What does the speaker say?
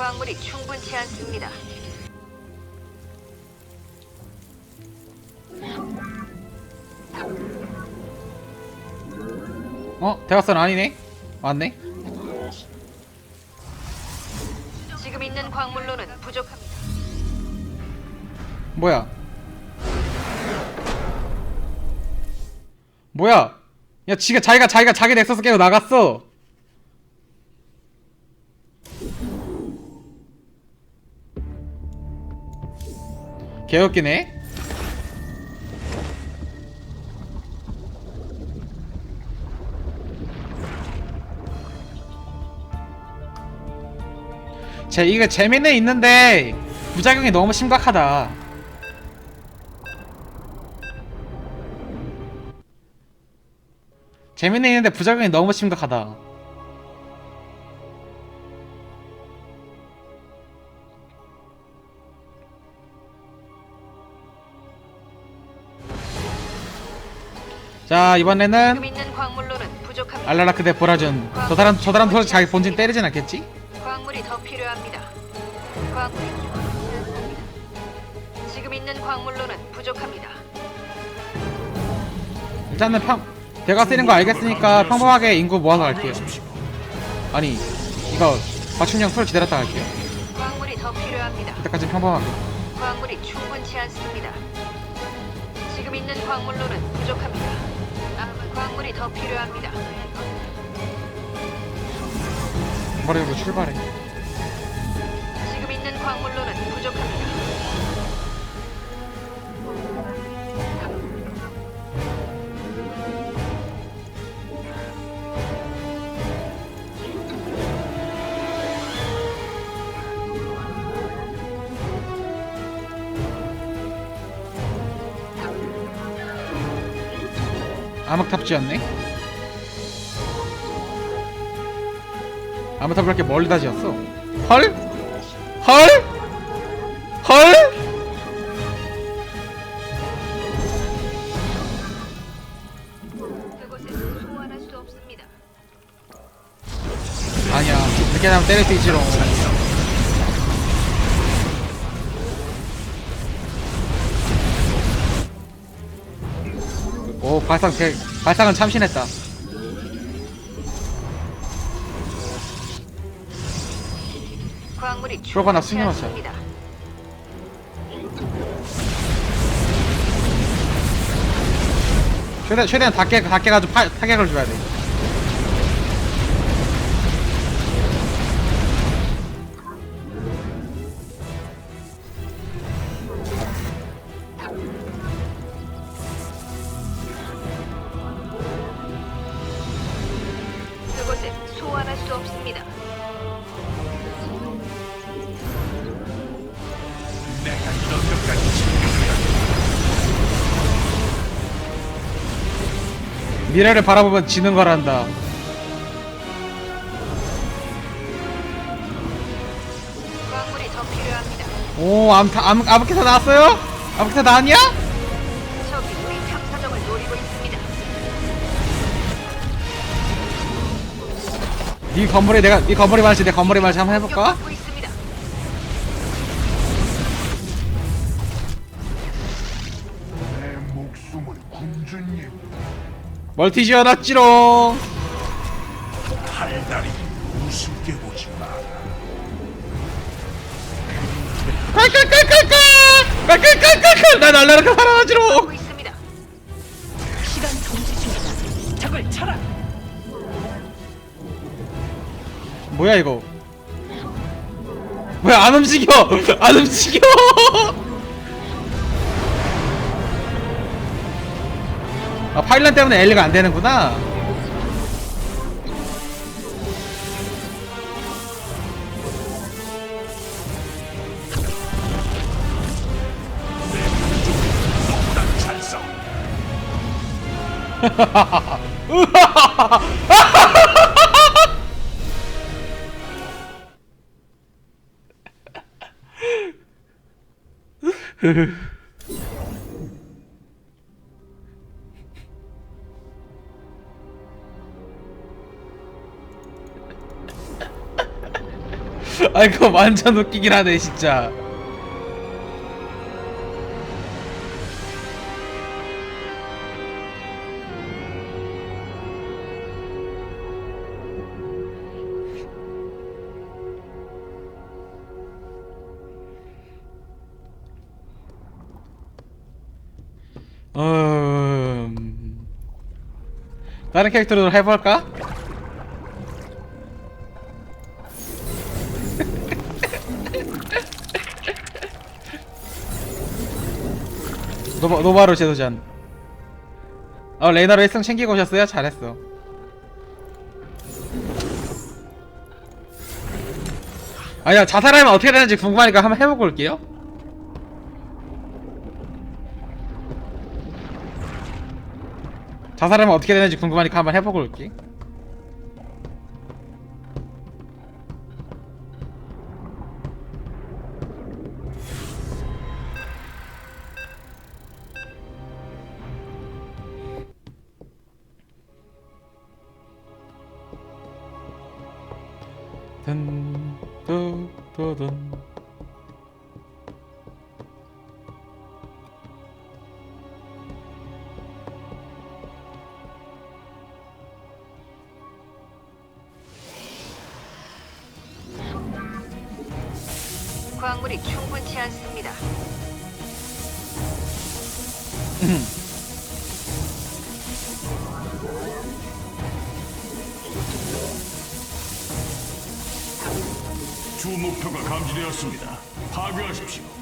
광물이 충분치 않습니다. 어? 대각선 아니네? 맞네? 지금 있는 광물로는 부족합니다. 뭐야? 뭐야? 야, 지가 자기가 자기가 자기 넥서스 깨고 나갔어. 개웃기네. 제 이거 재미는 있는데 부작용이 너무 심각하다. 재미는 있는데 부작용이 너무 심각하다. 자 이번에는 지금 있는 광물로는 부족합니다. 알라라크 대 보라준 저 사람 저 사람 도대체 자기 본진 때리진 않겠지? 광물이 더 필요합니다. 광물이. 지금 있는 광물로는 부족합니다. 일단은 평 대가 쓰는 거 알겠으니까 평범하게 인구 모아서 갈게요. 아니 이거 맞춤형 풀 기다렸다 갈게요. 광물이 더 필요합니다. 그때까지 평범하게. 광물이 충분치 않습니다. 지금 있는 광물로는 부족합니다. 아, 광물이 더 필요합니다. 출발해. 암흑탑지였네. 암흑탑을 이렇게 멀리 다 지었어. 헐? 헐? 헐? 아니야. 이렇게 하면 때릴 수 있지롱. 오 발상 대, 발상은 참신했다. 광물이 들어가나 충분치 숨겨놓자. 않습니다. 최대 최대한 닿게 닿게 가지고 파, 타격을 줘야 돼. 미래를 바라보면 지는 거란다. 광물이 더 필요합니다. 오 암타 암 아부키사 나왔어요? 아부키사 나왔냐? 적이 우리 탐사정을 노리고 있습니다. 네 건물에 내가 네 건물에 말지 내 건물에 말지 한번 해볼까? 공격받고 있습니다. 내 목숨을 군주님 멀티 지어놨지롱. 달달이 우습게 보지 마라 깔깔깔깔깔 있습니다. 시간 중이다. 적을 쳐라. 뭐야 이거? 뭐야 안 움직여? 안 움직여? 아 파일런 때문에 엘리가 안 되는구나. 아 이거 완전 웃기긴 하네 진짜 음... 다른 캐릭터로 해볼까? 노바, 노바로 제도전. 어 레이너로 1승 챙기고 오셨어요? 잘했어. 아니야 자살하면 어떻게 되는지 궁금하니까 한번 해보고 올게요. 자살하면 어떻게 되는지 궁금하니까 한번 해보고 올게 든 두두둔 광물이 충분치 않습니다. 주 목표가 감지되었습니다. 파괴하십시오.